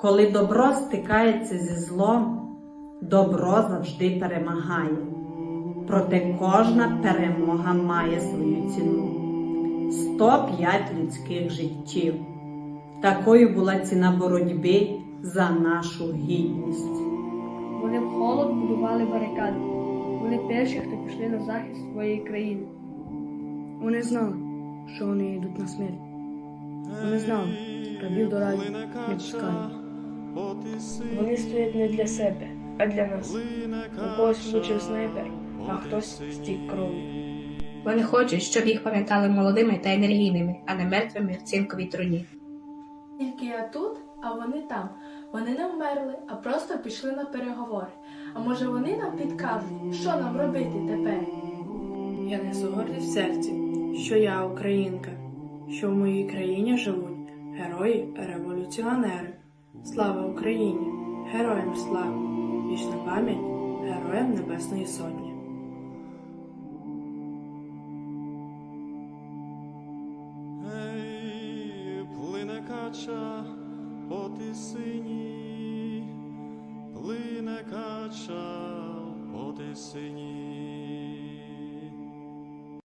Коли добро стикається зі злом, добро завжди перемагає. Проте кожна перемога має свою ціну. 105 людських життів. Такою була ціна боротьби за нашу гідність. Вони в холод будували барикади. Вони перші, хто пішли на захист своєї країни. Вони знали, що вони йдуть на смерть. Вони знали, рабів до раю не пускають. Вони стоять не для себе, а для нас. У когось влучив снайпер, а хтось стік кров'ю. Вони хочуть, щоб їх пам'ятали молодими та енергійними, а не мертвими в цинковій труні. Тільки я тут, а вони там. Вони не вмерли, а просто пішли на переговори. А може вони нам підкажуть, що нам робити тепер? Я несу гордість в серці, що я українка, що в моїй країні живуть герої-революціонери. Слава Україні! Героям слава! Вічна пам'ять героям Небесної Сотні. Ей, плине кача по тисині, плине кача по тисині.